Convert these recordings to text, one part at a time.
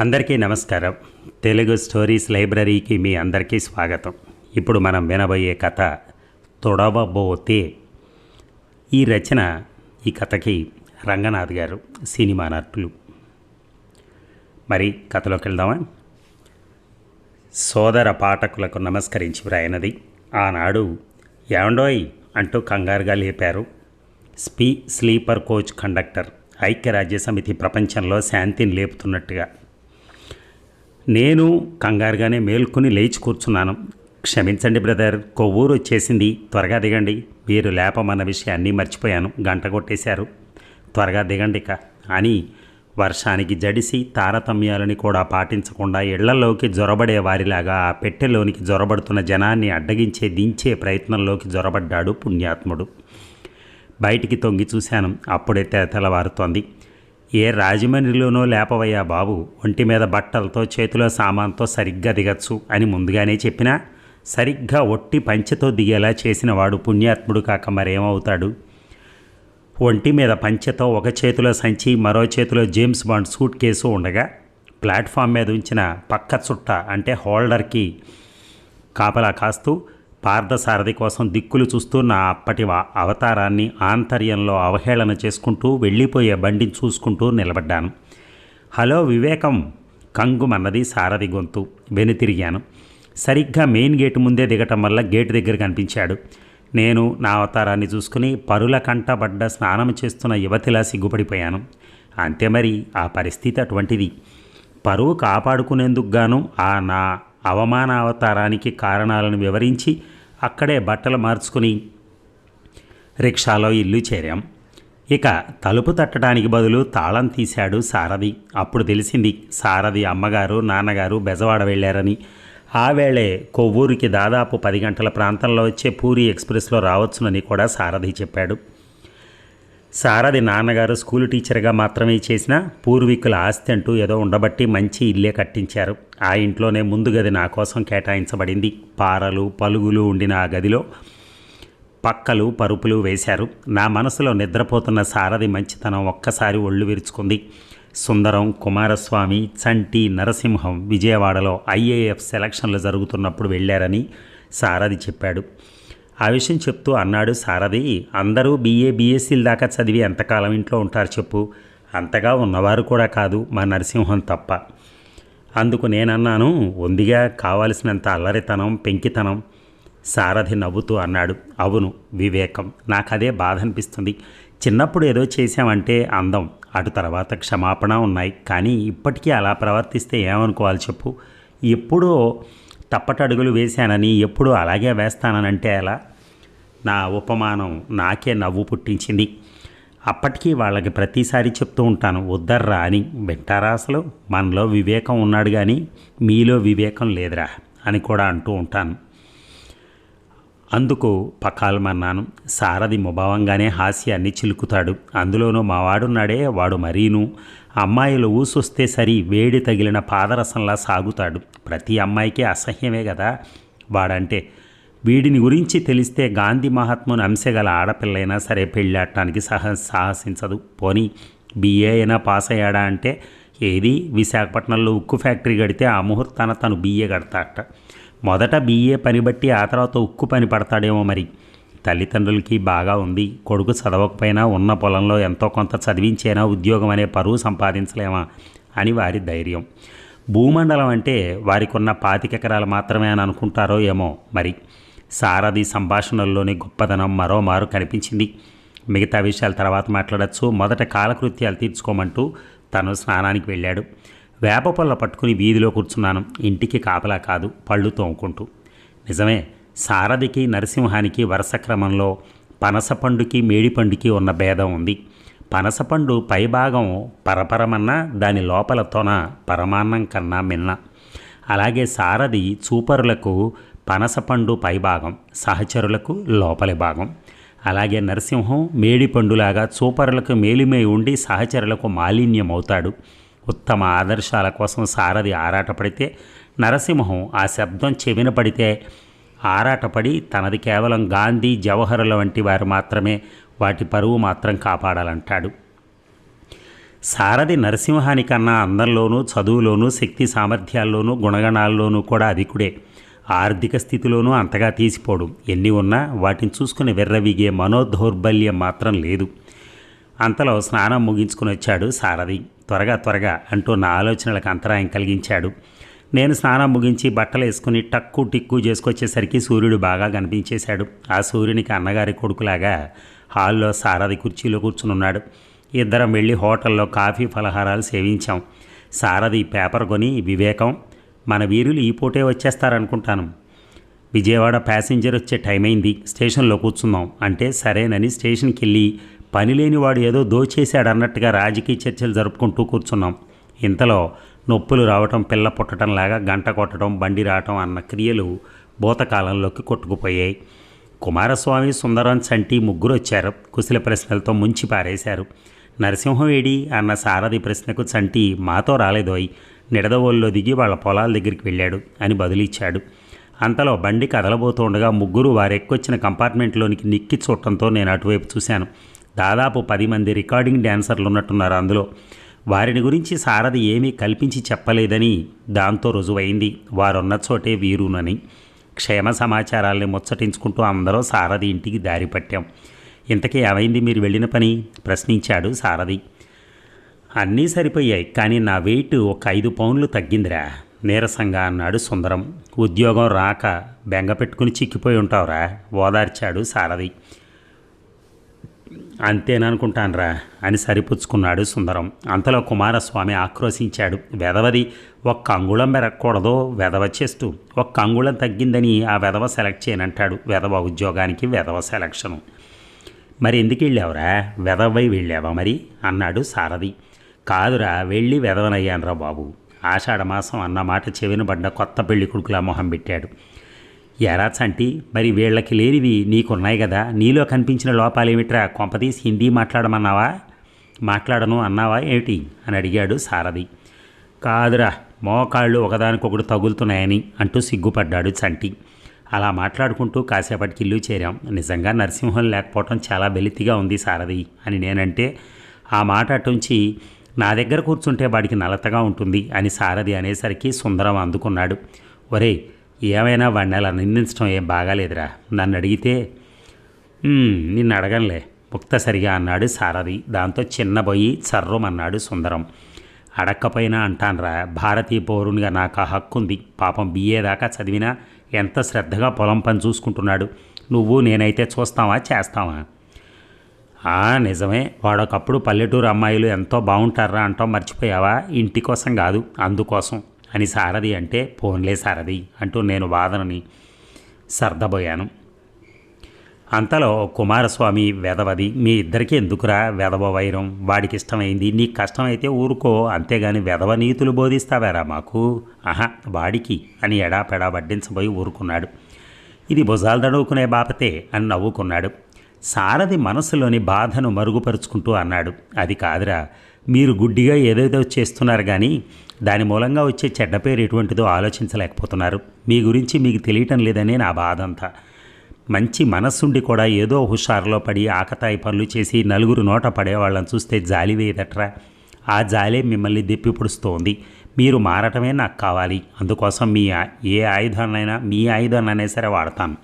అందరికీ నమస్కారం. తెలుగు స్టోరీస్ లైబ్రరీకి మీ అందరికీ స్వాగతం. ఇప్పుడు మనం వినబోయే కథ తొడవబోతే. ఈ రచన ఈ కథకి రంగనాథ్ గారు సినిమా నటులు. మరి కథలోకి వెళ్దామా? సోదర పాఠకులకు నమస్కరించి వ్రాయనది. ఆనాడు ఏమండోయ్ అంటూ కంగారుగా లేపారు. స్పీ స్లీపర్ కోచ్ కండక్టర్ ఐక్యరాజ్య సమితి ప్రపంచంలో శాంతిని లేపుతున్నట్టుగా. నేను కంగారుగానే మేల్కొని లేచి కూర్చున్నాను. క్షమించండి బ్రదర్. కొవ్వూరు వచ్చేసింది. త్వరగా దిగండి. మీరు లేపమన్న విషయాన్ని మర్చిపోయాను. గంట కొట్టేశారు. త్వరగా దిగండి ఇక అని వర్షానికి జడిసి తారతమ్యాలని కూడా పాటించకుండా ఇళ్ళలోకి జొరబడే వారిలాగా ఆ పెట్టెలోనికి జొరబడుతున్న జనాన్ని అడ్డగించే దించే ప్రయత్నంలోకి జొరబడ్డాడు పుణ్యాత్ముడు. బయటికి తొంగి చూశాను. అప్పుడే తెలవారుతోంది ఏ రాజమండ్రిలోనో లేపవయ్యా బాబు. ఒంటి మీద బట్టలతో చేతిలో సామాన్తో సరిగ్గా దిగచ్చు అని ముందుగానే చెప్పినా సరిగ్గా ఒట్టి పంచెతో దిగేలా చేసిన వాడు పుణ్యాత్ముడు కాక మరేమవుతాడు? ఒంటి మీద పంచెతో ఒక చేతిలో సంచి మరో చేతిలో జేమ్స్ బాండ్ సూట్ కేసు ఉండగా ప్లాట్ఫామ్ మీద ఉంచిన పక్క చుట్ట అంటే హోల్డర్కి కాపలా కాస్తూ పార్థసారథి కోసం దిక్కులు చూస్తూ నా అప్పటి అవతారాన్ని ఆంతర్యంలో అవహేళన చేసుకుంటూ వెళ్ళిపోయే బండిని చూసుకుంటూ నిలబడ్డాను. హలో వివేకం కంగుమన్నది సారథి గొంతు. వెనుతిరిగాను సరిగ్గా మెయిన్ గేటు ముందే దిగటం వల్ల గేటు దగ్గర కనిపించాడు. నేను నా అవతారాన్ని చూసుకుని పరుల కంటబడ్డ స్నానం చేస్తున్న యువతిలా సిగ్గుపడిపోయాను. అంతే మరి ఆ పరిస్థితి అటువంటిది. పరువు కాపాడుకునేందుకు గాను ఆ నా అవమానావతారానికి కారణాలను వివరించి అక్కడే బట్టలు మార్చుకుని రిక్షాలో ఇల్లు చేరాం. ఇక తలుపు తట్టడానికి బదులు తాళం తీశాడు సారథి. అప్పుడు తెలిసింది సారథి అమ్మగారు నాన్నగారు బెజవాడ వెళ్ళారని. ఆ వేళే కొవ్వూరికి దాదాపు పది గంటల ప్రాంతంలో వచ్చే పూరి ఎక్స్ప్రెస్లో రావచ్చునని కూడా సారథి చెప్పాడు. సారథి నాన్నగారు స్కూల్ టీచర్గా మాత్రమే చేసిన పూర్వీకుల ఆస్తి అంటూ ఏదో ఉండబట్టి మంచి ఇల్లే కట్టించారు. ఆ ఇంట్లోనే ముందు గది నా కోసం కేటాయించబడింది. పారలు పలుగులు ఉండిన ఆ గదిలో పక్కలు పరుపులు వేశారు. నా మనసులో నిద్రపోతున్న సారథి మంచితనం ఒక్కసారి ఒళ్ళు విరుచుకుంది. సుందరం కుమారస్వామి చంటి నరసింహం విజయవాడలో ఐఏఎఫ్ సెలక్షన్లు జరుగుతున్నప్పుడు వెళ్ళారని సారథి చెప్పాడు. ఆ విషయం చెప్తూ అన్నాడు సారథి అందరూ బీఏ బీఎస్సీల దాకా చదివి ఎంతకాలం ఇంట్లో ఉంటారు చెప్పు. అంతగా ఉన్నవారు కూడా కాదు మా నరసింహం తప్ప. అందుకు నేనన్నాను ఉందిగా కావలసినంత అల్లరితనం పెంకితనం. సారథి నవ్వుతూ అన్నాడు అవును వివేకం. నాకదే బాధ అనిపిస్తుంది చిన్నప్పుడు ఏదో చేశామంటే అందం. అటు తర్వాత క్షమాపణ ఉన్నాయి. కానీ ఇప్పటికీ అలా ప్రవర్తిస్తే ఏమనుకోవాలి చెప్పు. ఎప్పుడో తప్పటడుగులు వేశానని ఎప్పుడూ అలాగే వేస్తాననంటే ఎలా? నా ఉపమానం నాకే నవ్వు పుట్టించింది. అప్పటికీ వాళ్ళకి ప్రతిసారి చెప్తూ ఉంటాను వద్దర్రా అని. వింటారా అసలు? మనలో వివేకం ఉన్నాడు కానీ మీలో వివేకం లేదురా అని కూడా అంటూ ఉంటాను. అందుకు పకాలమన్నాను. సారథి ముభావంగానే హాస్యాన్ని చిలుకుతాడు. అందులోనూ మావాడున్నాడే వాడు మరీను. అమ్మాయిలు ఊసొస్తే సరి వేడి తగిలిన పాదరసంలా సాగుతాడు. ప్రతి అమ్మాయికి అసహ్యమే కదా వాడంటే వీడిని గురించి తెలిస్తే గాంధీ మహాత్ముని అంశగల ఆడపిల్లైనా సరే పెళ్ళాడటానికి సహ సాహసించదు. పోనీ బీఏ అయినా పాస్ అయ్యాడా అంటే ఏది? విశాఖపట్నంలో ఉక్కు ఫ్యాక్టరీ కడితే ఆ ముహూర్తాన తను బీఏ కడతాట మొదట బీఏ పని బట్టి ఆ తర్వాత ఉక్కు పని పడతాడేమో మరి. తల్లిదండ్రులకి బాగా ఉంది. కొడుకు చదవకపోయినా ఉన్న పొలంలో ఎంతో కొంత చదివించేనా ఉద్యోగం అనే పరువు సంపాదించలేమా అని వారి ధైర్యం. భూమండలం అంటే వారికి ఉన్న పాతికెకరాలు మాత్రమే అని అనుకుంటారో ఏమో మరి. సారథి సంభాషణల్లోని గొప్పదనం మరోమారు కనిపించింది. మిగతా విషయాల తర్వాత మాట్లాడచ్చు. మొదట కాలకృత్యాలు తీర్చుకోమంటూ తను స్నానానికి వెళ్ళాడు. వేప పళ్ళ పట్టుకుని వీధిలో కూర్చున్నాను. ఇంటికి కాపలా కాదు పళ్ళు తోముకుంటూ. నిజమే సారథికి నరసింహానికి వరుస క్రమంలో పనసపండుకి మేడిపండుకి ఉన్న భేదం ఉంది. పనసపండు పైభాగం పరపరమన్నా దాని లోపల తొన పరమాన్నం కన్నా మిన్న. అలాగే సారథి చూపరులకు పనసపండు పైభాగం సహచరులకు లోపలి భాగం. అలాగే నరసింహం మేడిపండులాగా చూపరులకు మేలిమై ఉండి సహచరులకు మాలిన్యం అవుతాడు ఉత్తమ ఆదర్శాల కోసం సారథి ఆరాటపడితే నరసింహం ఆ శబ్దం చెవిన పడితే ఆరాటపడి తనది కేవలం గాంధీ జవహర్ల వంటి వారు మాత్రమే వాటి పరువు మాత్రం కాపాడాలంటాడు. సారథి నరసింహానికన్నా అందంలోనూ చదువులోనూ శక్తి సామర్థ్యాల్లోనూ గుణగణాల్లోనూ కూడా అధికుడే. ఆర్థిక స్థితిలోనూ అంతగా తీసిపోడు. ఎన్ని ఉన్నా వాటిని చూసుకుని వెర్రవిగే మనోదౌర్బల్యం మాత్రం లేదు. అంతలో స్నానం ముగించుకుని వచ్చాడు సారథి. త్వరగా త్వరగా అంటూ నా ఆలోచనలకు అంతరాయం కలిగించాడు. నేను స్నానం ముగించి బట్టలు వేసుకుని టక్కు టిక్కు చేసుకొచ్చేసరికి సూర్యుడు బాగా కనిపించేశాడు. ఆ సూర్యునికి అన్నగారి కొడుకులాగా హాల్లో సారథి కుర్చీలో కూర్చునున్నాడు ఇద్దరం వెళ్ళి హోటల్లో కాఫీ ఫలహారాలు సేవించాం. సారథి పేపర్ కొని వివేకం మన వీరులు ఈ పూటే వచ్చేస్తారనుకుంటాను. విజయవాడ ప్యాసింజర్ వచ్చే టైం అయింది స్టేషన్లో కూర్చుందాం అంటే సరేనని స్టేషన్కి వెళ్ళి పని లేనివాడు ఏదో దోచేశాడన్నట్టుగా రాజకీయ చర్చలు జరుపుకుంటూ కూర్చున్నాం. ఇంతలో నొప్పులు రావటం పిల్ల పుట్టడంలాగా గంట కొట్టడం బండి రావటం అన్న క్రియలు భూతకాలంలోకి కొట్టుకుపోయాయి. కుమారస్వామి సుందరం చంటి ముగ్గురు వచ్చారు. కుశల ప్రశ్నలతో ముంచి పారేశారు. నరసింహం ఏడి అన్న సారథి ప్రశ్నకు చంటి మాతో రాలేదోయ్. నిడదవోల్లో దిగి వాళ్ళ పొలాల దగ్గరికి వెళ్ళాడు అని బదులిచ్చాడు. అంతలో బండి కదలబోతుండగా ముగ్గురు వారెక్కొచ్చిన కంపార్ట్మెంట్లోనికి నిక్కి చూడటంతో నేను అటువైపు చూశాను. దాదాపు పది మంది రికార్డింగ్ డ్యాన్సర్లు ఉన్నట్టున్నారు అందులో. వారిని గురించి సారథి ఏమీ కల్పించి చెప్పలేదని దాంతో రుజువైంది. వారున్న చోటే వీరునని. క్షేమ సమాచారాల్ని ముచ్చటించుకుంటూ అందరూ సారథి ఇంటికి దారి పట్టాం. ఇంతకీ ఏమైంది? మీరు వెళ్ళిన పని? ప్రశ్నించాడు సారథి. అన్నీ సరిపోయాయి కానీ నా వెయిట్ ఒక ఐదు పౌన్లు తగ్గిందిరా. నీరసంగా అన్నాడు సుందరం. ఉద్యోగం రాక బెంగ పెట్టుకుని చిక్కిపోయి ఉంటావురా ఓదార్చాడు సారథి. అంతేననుకుంటానురా అని సరిపుచ్చుకున్నాడు సుందరం. అంతలో కుమారస్వామి ఆక్రోశించాడు. వెదవది ఒక్క అంగుళం పెరగకూడదు వెదవ చేస్తూ. ఒక్క అంగుళం తగ్గిందని ఆ వెదవ సెలెక్ట్ చేయనంటాడు వెదవ ఉద్యోగానికి వెదవ సెలక్షను. మరి ఎందుకు వెళ్ళావురా? వెదవై వెళ్ళావా మరి? అన్నాడు సారథి. కాదురా వెళ్ళి వెదవనయ్యానురా బాబు. ఆషాఢమాసం అన్నమాట చెవిన పడ్డ కొత్త పెళ్ళి కొడుకులా మొహం పెట్టాడు. ఎరా చంటి మరి వీళ్ళకి లేనివి నీకున్నాయి కదా నీలో కనిపించిన లోపాలేమిట్రా? కొంపదీసి హిందీ మాట్లాడమన్నావా? మాట్లాడను అన్నావా ఏమిటి? అని అడిగాడు సారథి. కాదురా మోకాళ్ళు ఒకదానికొకటి తగులుతున్నాయని అంటూ సిగ్గుపడ్డాడు చంటి. అలా మాట్లాడుకుంటూ కాసేపటికి ఇల్లు చేరాం. నిజంగా నరసింహం లేకపోవటం చాలా బెలితిగా ఉంది సారథి అని నేనంటే ఆ మాట అటుంచి నా దగ్గర కూర్చుంటే వాడికి నలతగా ఉంటుంది అని సారథి అనేసరికి సుందరం అందుకున్నాడు. ఒరే ఏమైనా వాడిని అలా నిందించడం ఏం బాగాలేదురా. నన్ను అడిగితే "ఉమ్, నిన్ను అడగనులే. ముక్తసరిగా అన్నాడు సారథి. దాంతో చిన్నబోయి చర్రమన్నాడు సుందరం. అడక్కపోయినా అంటాన్రా. భారతీయ పౌరునిగా నాకు ఆ హక్కు ఉంది. పాపం బిఏ దాకా చదివినా ఎంత శ్రద్ధగా పొలం పని చూసుకుంటున్నాడు. నువ్వు నేనైతే చూస్తావా చేస్తావా? నిజమే. వాడొకప్పుడు పల్లెటూరు అమ్మాయిలు ఎంతో బాగుంటారా అంటాం మర్చిపోయావా? ఇంటి కోసం కాదు అందుకోసం. అని సారథి అంటే పోన్లే సారథి అంటూ నేను వాదనని సర్దబోయాను. అంతలో కుమారస్వామి వెదవది మీ ఇద్దరికీ ఎందుకురా వెదవ వైరం? వాడికి ఇష్టమైంది నీకు కష్టమైతే ఊరుకో అంతేగాని వెదవ నీతులు బోధిస్తావారా మాకు? ఆహా వాడికి అని ఎడాపెడా వడ్డించబోయి ఊరుకున్నాడు. ఇది భుజాలు దడువుకునే బాపతే అని నవ్వుకున్నాడు. సారథి మనసులోని బాధను మరుగుపరుచుకుంటూ అన్నాడు. అది కాదురా మీరు గుడ్డిగా ఏదేదో చేస్తున్నారు కానీ దాని మూలంగా వచ్చే చెడ్డ పేరు ఎటువంటిదో ఆలోచించలేకపోతున్నారు. మీ గురించి మీకు తెలియటం లేదనే నా బాధ అంతా మంచి మనస్సుండి కూడా ఏదో హుషారులో పడి ఆకతాయి పనులు చేసి నలుగురు నోట పడేవాళ్ళని చూస్తే జాలి వేయదట్రా. ఆ జాలే మిమ్మల్ని దెప్పిపుడుస్తోంది మీరు మారటమే నాకు కావాలి. అందుకోసం మీ ఏ ఆయుధాన్నైనా మీ ఆయుధాన్నైనా సరే వాడతాను.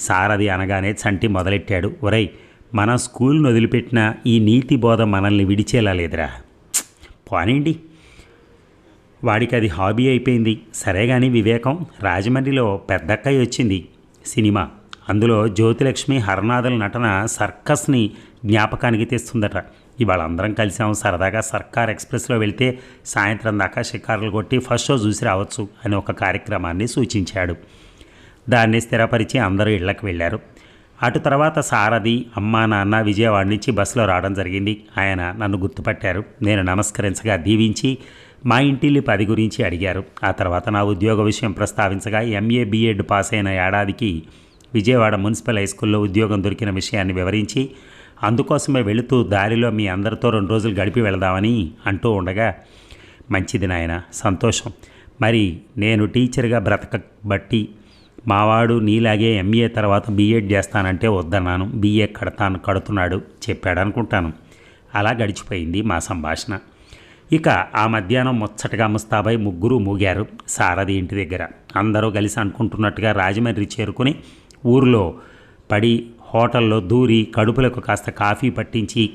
సారథి అనగానే చంటి మొదలెట్టాడు. ఒరై మన స్కూల్ను వదిలిపెట్టిన ఈ నీతి బోధ మనల్ని విడిచేలా లేదురా. పోనేండి వాడికి అది హాబీ అయిపోయింది. సరే కానీ వివేకం రాజమండ్రిలో పెద్దక్కయ్య వచ్చింది సినిమా. అందులో జ్యోతిలక్ష్మి హరనాథుల నటన సర్కస్ని జ్ఞాపకానికి తెస్తుందట. ఇవాళ అందరం కలిసాం సరదాగా సర్కార్ ఎక్స్ప్రెస్లో వెళ్తే సాయంత్రం దాకా షికారులు కొట్టి ఫస్ట్ షో చూసి రావచ్చు అని ఒక కార్యక్రమాన్ని సూచించాడు. దాన్ని స్థిరపరిచి అందరూ ఇళ్ళకు వెళ్ళారు. అటు తర్వాత సారథి అమ్మా నాన్న విజయవాడ నుంచి బస్సులో రావడం జరిగింది. ఆయన నన్ను గుర్తుపట్టారు. నేను నమస్కరించగా దీవించి మా ఇంటిల్లి పది గురించి అడిగారు. ఆ తర్వాత నా ఉద్యోగ విషయం ప్రస్తావించగా ఎంఏ బీఎడ్ పాస్ అయిన ఏడాదికి విజయవాడ మున్సిపల్ హై స్కూల్లో ఉద్యోగం దొరికిన విషయాన్ని వివరించి అందుకోసమే వెళుతూ దారిలో మీ అందరితో రెండు రోజులు గడిపి వెళదామని అంటూ ఉండగా మంచిది నాయన సంతోషం. మరి నేను టీచర్గా బ్రతక బట్టి మావాడు నీలాగే ఎంఏ తర్వాత బీఎడ్ చేస్తానంటే వద్దన్నాను. బీఏ కడతాను కడుతున్నాడు చెప్పాడు అనుకుంటాను అలా గడిచిపోయింది మా సంభాషణ. ఇక ఆ మధ్యాహ్నం ముచ్చటగా ముస్తాబై ముగ్గురు మూగారు సారథి ఇంటి దగ్గర. అందరూ కలిసి అనుకుంటున్నట్టుగా రాజమండ్రి చేరుకుని ఊరిలో పడి హోటల్లో దూరి కడుపులకు కాస్త కాఫీ పట్టించి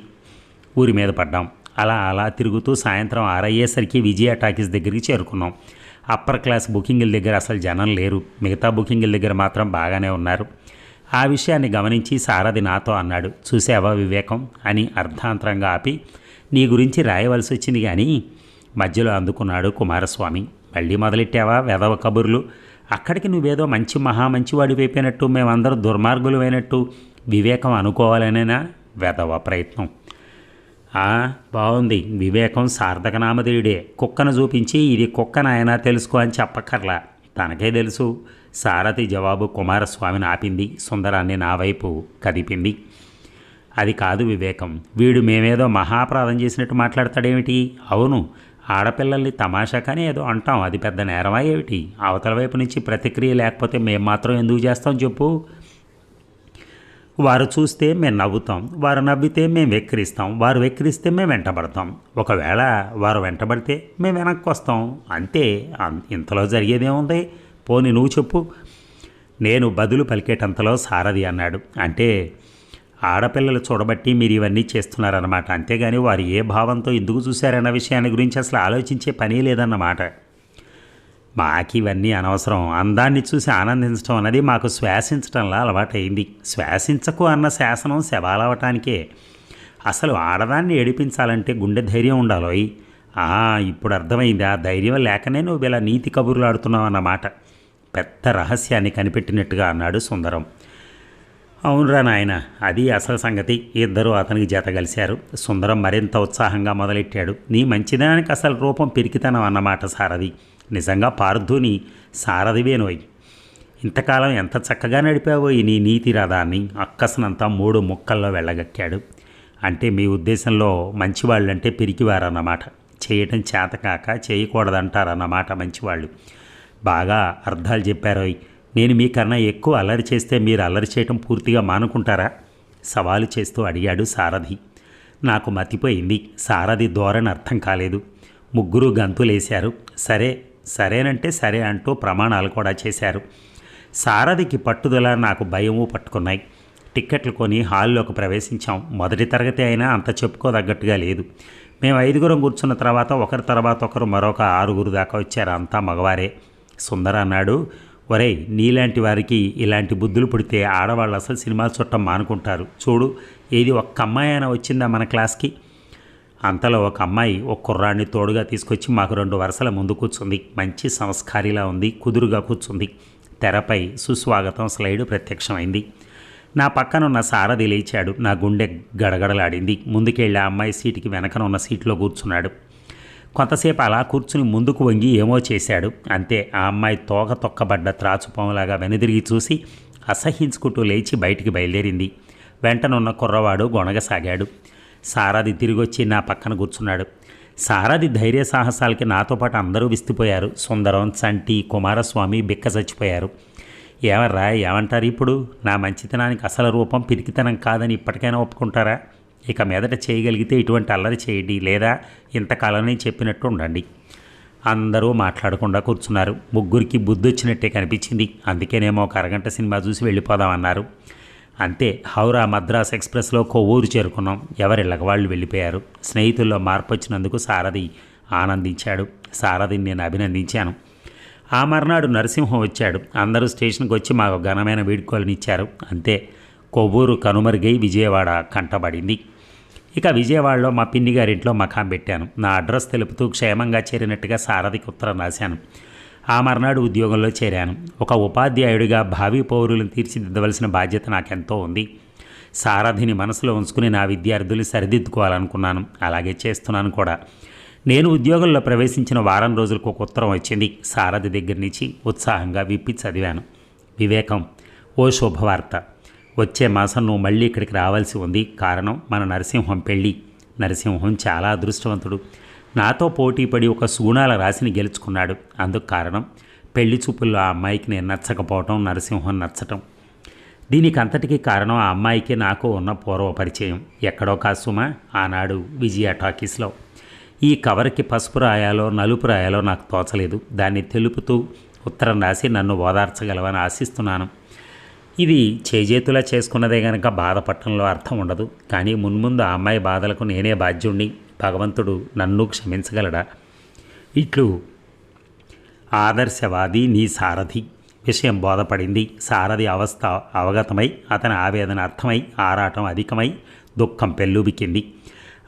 ఊరి మీద పడ్డాం. అలా అలా తిరుగుతూ సాయంత్రం ఆరయ్యేసరికి విజయ టాకీస్ దగ్గరికి చేరుకున్నాం. అప్పర్ క్లాస్ బుకింగ్ల దగ్గర అసలు జనం లేరు. మిగతా బుకింగ్ల దగ్గర మాత్రం బాగానే ఉన్నారు. ఆ విషయాన్ని గమనించి సారథి నాతో అన్నాడు చూసావా వివేకం? అని అర్ధాంతరంగా ఆపి నీ గురించి రాయవలసి వచ్చింది కానీ మధ్యలో అందుకున్నాడు కుమారస్వామి. మళ్ళీ మొదలెట్టావా వెధవ కబుర్లు? అక్కడికి నువ్వేదో మంచి మహా మంచివాడి అయిపోయినట్టు మేమందరూ దుర్మార్గులమైనట్టు వివేకం అనుకోవాలనేనా? వెధవ ప్రయత్నం. ఆ, బాగుంది వివేకం సార్థక నామధేయుడే కుక్కను చూపించి ఇది కుక్క నాయన తెలుసుకో అని చెప్పక్కర్లా. తనకే తెలుసు. సారథి జవాబు కుమారస్వామిని ఆపింది. సుందరాన్ని నా వైపు కదిపింది. అది కాదు వివేకం. వీడు మేమేదో మహాపరాధం చేసినట్టు మాట్లాడతాడేమిటి? అవును. ఆడపిల్లల్ని తమాషాకని ఏదో అంటాం. అది పెద్ద నేరమా ఏమిటి? అవతల వైపు నుంచి ప్రతిక్రియ లేకపోతే మేము మాత్రం ఎందుకు చేస్తాం చెప్పు. వారు చూస్తే మేము నవ్వుతాం వారు నవ్వితే మేము వెక్కిరిస్తాం వారు వెక్కిరిస్తే మేము వెంటబడతాం. ఒకవేళ వారు వెంటబడితే మేము వెనక్కి వస్తాం. అంతే అం- ఇంతలో జరిగేదేముంది? పోని నువ్వు చెప్పు. నేను బదులు పలికేటంతలో సారది అన్నాడు. అంటే ఆడపిల్లలు చూడబట్టి మీరు ఇవన్నీ చేస్తున్నారన్నమాట. అంతేగాని వారు ఏ భావంతో ఎందుకు చూశారన్న విషయాన్ని గురించి అసలు ఆలోచించే పని లేదన్నమాట. మాకు ఇవన్నీ అనవసరం. అందాన్ని చూసి ఆనందించడం అన్నది మాకు శ్వాసించడంలా అలవాటైంది శ్వాసించకు అన్న శాసనం శవాలవటానికే. అసలు ఆడదాన్ని ఏడిపించాలంటే గుండె ధైర్యం ఉండాలోయ్. ఇప్పుడు అర్థమైంది ఆ ధైర్యం లేకనే నువ్వు ఇలా నీతి కబుర్లు ఆడుతున్నావు అన్నమాట పెద్ద రహస్యాన్ని కనిపెట్టినట్టుగా అన్నాడు సుందరం. అవునురా నాయన అది అసలు సంగతి. ఇద్దరు అతనికి జత కలిశారు. సుందరం మరింత ఉత్సాహంగా మొదలెట్టాడు. నీ మంచిదానికి అసలు రూపం పిరికితనం అన్నమాట సారది. నిజంగా పార్థుని సారథివేనోయ్. ఇంతకాలం ఎంత చక్కగా నడిపావో ఈ నీ నీతి రథాన్ని? అక్కసనంతా మూడు ముక్కల్లో వెళ్ళగక్కాడు. అంటే మీ ఉద్దేశంలో మంచివాళ్ళంటే పిరికివారన్నమాట. చేయటం చేతకాక చేయకూడదంటారన్నమాట మంచివాళ్ళు. బాగా అర్థాలు చెప్పారోయ్. నేను మీకన్నా ఎక్కువ అల్లరి చేస్తే మీరు అల్లరి చేయటం పూర్తిగా మానుకుంటారా? సవాలు చేస్తూ అడిగాడు సారథి. నాకు మతిపోయింది. సారథి ధోరణి అర్థం కాలేదు. ముగ్గురు గంతులేశారు. సరే సరేనంటే సరే అంటూ ప్రమాణాలు కూడా చేశారు. సారథికి పట్టుదల నాకు భయము పట్టుకున్నాయి. టిక్కెట్లు కొని హాల్లోకి ప్రవేశించాం. మొదటి తరగతి అయినా అంత చెప్పుకోదగ్గట్టుగా లేదు. మేము ఐదుగురం కూర్చున్న తర్వాత ఒకరి తర్వాత ఒకరు మరొక ఆరుగురు దాకా వచ్చారు. అంతా మగవారే. సుందర అన్నాడు. ఒరేయ్ నీలాంటి వారికి ఇలాంటి బుద్ధులు పుడితే ఆడవాళ్ళు అసలు సినిమాలు చుట్టం మానుకుంటారు. చూడు ఏది ఒక్క అమ్మాయి అయినా వచ్చిందా మన క్లాస్కి? అంతలో ఒక అమ్మాయి ఒక కుర్రాడిని తోడుగా తీసుకొచ్చి మాకు రెండు వరుసల ముందు కూర్చుంది. మంచి సంస్కారిలా ఉంది కుదురుగా కూర్చుంది. తెరపై సుస్వాగతం స్లైడ్ ప్రత్యక్షమైంది. నా పక్కనున్న సారథి లేచాడు. నా గుండె గడగడలాడింది. ముందుకెళ్ళి ఆ అమ్మాయి సీటుకి వెనకన ఉన్న సీట్లో కూర్చున్నాడు. కొంతసేపు అలా కూర్చుని ముందుకు వంగి ఏమో చేశాడు. అంతే ఆ అమ్మాయి తోక తొక్కబడ్డ త్రాచుపంలాగా వెనుదిరిగి చూసి అసహించుకుంటూ లేచి బయటికి బయలుదేరింది. వెంటనున్న కుర్రవాడు గొనగసాగాడు సారాది తిరిగొచ్చి నా పక్కన కూర్చున్నాడు. సారాది ధైర్య సాహసాలకి నాతో పాటు అందరూ విస్తుపోయారు. సుందరం చంటి కుమారస్వామి బిక్క చచ్చిపోయారు. ఏమర్రా ఏమంటారు ఇప్పుడు? నా మంచితనానికి అసలు రూపం పిరికితనం కాదని ఇప్పటికైనా ఒప్పుకుంటారా? ఇక మీదట చేయగలిగితే ఇటువంటి అల్లరి చేయండి లేదా ఇంతకాలమే చెప్పినట్టు ఉండండి. అందరూ మాట్లాడకుండా కూర్చున్నారు. ముగ్గురికి బుద్ధి వచ్చినట్టే కనిపించింది. అందుకేనేమో ఒక అరగంట సినిమా చూసి వెళ్ళిపోదామన్నారు. అంతే హౌరా మద్రాస్ ఎక్స్ప్రెస్లో కొవ్వూరు చేరుకున్నాం. ఎవరిళ్ళకి వాళ్ళు వెళ్ళిపోయారు. స్నేహితుల్లో మార్పు వచ్చినందుకు సారథి ఆనందించాడు. సారథిని నేను అభినందించాను. ఆ మర్నాడు నరసింహం వచ్చాడు. అందరూ స్టేషన్కి వచ్చి మాకు ఘనమైన వీడ్కోలనిచ్చారు అంతే కొవ్వూరు కనుమరుగై విజయవాడ కంటబడింది. ఇక విజయవాడలో మా పిన్ని గారింట్లో మకాం పెట్టాను. నా అడ్రస్ తెలుపుతూ క్షేమంగా చేరినట్టుగా సారథికి ఉత్తరం రాశాను. ఆ మర్నాడు ఉద్యోగంలో చేరాను. ఒక ఉపాధ్యాయుడిగా భావి పౌరులను తీర్చిదిద్దవలసిన బాధ్యత నాకెంతో ఉంది. సారథిని మనసులో ఉంచుకుని నా విద్యార్థులు సరిదిద్దుకోవాలనుకున్నాను. అలాగే చేస్తున్నాను కూడా. నేను ఉద్యోగంలో ప్రవేశించిన వారం రోజులకు ఒక ఉత్తరం వచ్చింది. సారథి దగ్గర నుంచి ఉత్సాహంగా విప్పి చదివాను. వివేకం ఓ శుభవార్త. వచ్చే మాసం నువ్వు మళ్ళీ ఇక్కడికి రావాల్సి ఉంది. కారణం మన నరసింహం పెళ్ళి. నరసింహం చాలా అదృష్టవంతుడు. నాతో పోటీపడి ఒక సూనాల రాశిని గెలుచుకున్నాడు. అందుకు కారణం పెళ్ళి చూపుల్లో ఆ అమ్మాయికి నేను నచ్చకపోవటం నరసింహం నచ్చటం. దీనికి అంతటికీ కారణం ఆ అమ్మాయికి నాకు ఉన్న పూర్వ పరిచయం. ఎక్కడో కాసుమా ఆనాడు విజయ టాకీస్లో. ఈ కవర్కి పసుపు రాయాలో నలుపు రాయాలో నాకు తోచలేదు. దాన్ని తెలుపుతూ ఉత్తరం రాసి నన్ను ఓదార్చగలవని ఆశిస్తున్నాను. ఇది చేజేతులా చేసుకున్నదే గనక బాధపడటంలో అర్థం ఉండదు. కానీ మున్ముందు ఆ అమ్మాయి బాధలకు నేనే బాధ్యుణ్ణి. భగవంతుడు నన్ను క్షమించగలడా? ఇట్లు ఆదర్శవాది నీ సారథి. విషయం బోధపడింది. సారథి అవస్థ అవగతమై అతని ఆవేదన అర్థమై ఆరాటం అధికమై దుఃఖం పెళ్ళూబికింది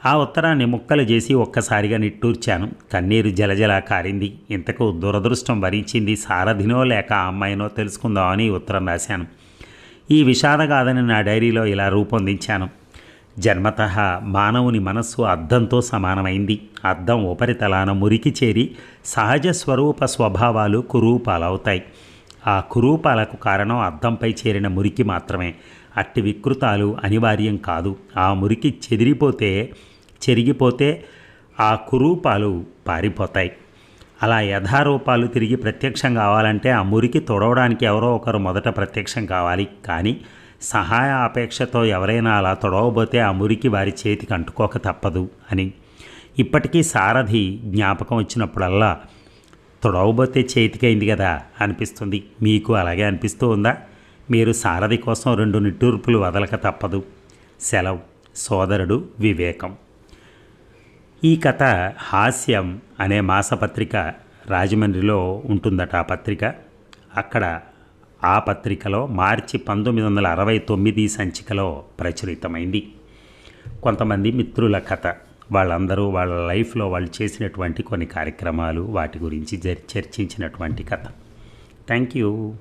ఆ ఉత్తరాన్ని ముక్కలు చేసి ఒక్కసారిగా నిట్టూర్చాను. కన్నీరు జలజల కారింది. ఇంతకు దురదృష్టం భరించింది సారథినో లేక అమ్మాయినో తెలుసుకుందామని ఉత్తరం రాశాను. ఈ విషాదగాథని నా డైరీలో ఇలా రూపొందించాను. జన్మత మానవుని మనస్సు అద్దంతో సమానమైంది. అద్దం ఉపరితలాన మురికి చేరి సహజ స్వరూప స్వభావాలు కురూపాలవుతాయి. ఆ కురూపాలకు కారణం అద్దంపై చేరిన మురికి మాత్రమే. అట్టి వికృతాలు అనివార్యం కాదు. ఆ మురికి చెదిరిపోతే చెరిగిపోతే ఆ కురూపాలు పారిపోతాయి. అలా యథారూపాలు తిరిగి ప్రత్యక్షం కావాలంటే ఆ మురికి తొడవడానికి ఎవరో ఒకరు మొదట ప్రత్యక్షం కావాలి. కానీ సహాయ అపేక్షతో ఎవరైనా అలా తొడవబోతే ఆ మురికి వారి చేతికి అంటుకోక తప్పదు అని. ఇప్పటికీ సారథి జ్ఞాపకం వచ్చినప్పుడల్లా తొడవబోతే చేతికైంది కదా అనిపిస్తుంది. మీకు అలాగే అనిపిస్తూ ఉందా? మీరు సారథి కోసం రెండు నిట్టూర్పులు వదలక తప్పదు. సెలవు. సోదరుడు వివేకం. ఈ కథ హాస్యం అనే మాసపత్రిక రాజమండ్రిలో ఉంటుందట ఆ పత్రిక. అక్కడ ఆ పత్రికలో మార్చి పంతొమ్మిది వందల అరవై తొమ్మిది సంచికలో ప్రచురితమైంది. కొంతమంది మిత్రుల కథ వాళ్ళందరూ వాళ్ళ లైఫ్లో వాళ్ళు చేసినటువంటి కొన్ని కార్యక్రమాలు వాటి గురించి జర్ చర్చించినటువంటి కథ. Thank you